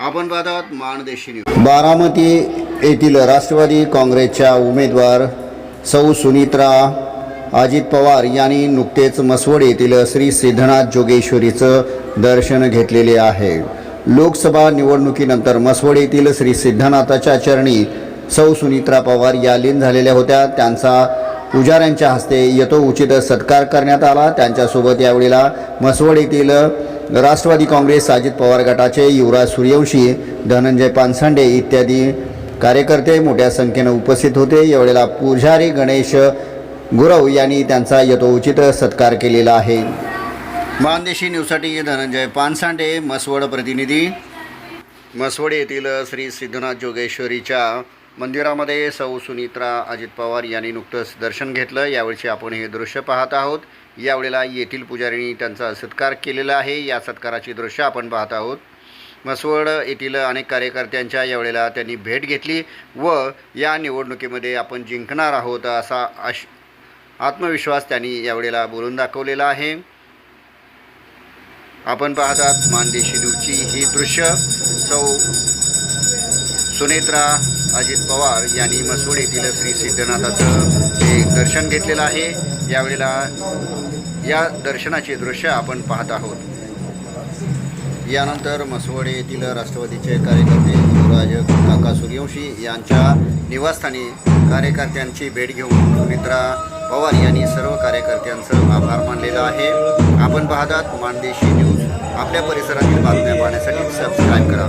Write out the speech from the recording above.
आपण पाहतात माणदेशी न्यूज बारामती येथील राष्ट्रवादी काँग्रेसच्या उमेदवार सौ सुनित्रा अजित पवार यांनी नुकतेच मसवड येथील श्री सिद्धनाथ जोगेश्वरीचं दर्शन घेतलेले आहे. लोकसभा निवडणुकीनंतर मसवड येथील श्री सिद्धनाथाच्या चरणी सौ सुनित्रा पवार या लीन झालेल्या होत्या. त्यांचा पुजाऱ्यांच्या हस्ते यथोउचित सत्कार करण्यात आला. त्यांच्यासोबत यावेळेला मसवड येथील राष्ट्रवादी काँग्रेस अजित पवार गटाचे युवराज सूर्यवंशी धनंजय पानसंडे इत्यादी कार्यकर्ते मोठ्या संख्येनं उपस्थित होते. यावेळेला पुजारी गणेश गुरव यांनी त्यांचा यथोचित सत्कार केलेला आहे. मानदेशी न्यूजसाठी धनंजय पानसांडे मसवड प्रतिनिधी. मसवड येथील श्री सिद्धनाथ जोगेश्वरीच्या मंदिरामध्ये सौ सुनित्रा अजित पवार यांनी नुकतंच दर्शन घेतलं. यावेळची आपण हे दृश्य पाहत आहोत. यावेळेला येथील पुजाऱ्यांनी त्यांचा सत्कार केलेला आहे. या सत्काराची दृश्य आपण पाहत आहोत. मसवड येथील अनेक कार्यकर्त्यांच्या यावेळेला त्यांनी भेट घेतली व या निवडणुकीमध्ये आपण जिंकणार आहोत असा आश आत्मविश्वास त्यांनी यावेळेला बोलून दाखवलेला आहे. आपण पाहतात मानदेशी न्यूजची ही दृश्य. सौ सुनेत्रा अजित पवार यांनी मसवड येथील श्री सिद्धनाथाचं हे दर्शन घेतलेलं आहे. यावेळेला या दर्शनाचे दृश्य आपण पाहत आहोत. यानंतर मसवड येथील राष्ट्रवादीचे कार्यकर्ते युवराज काका सूर्यवंशी यांच्या निवासस्थानी कार्यकर्त्यांची भेट घेऊन सुमित्रा पवार यांनी सर्व कार्यकर्त्यांचं आभार मानलेला आहे. आपण पाहतात मानदेशी न्यूज. आपल्या परिसरातील बातम्या पाहण्यासाठी सबस्क्राईब करा.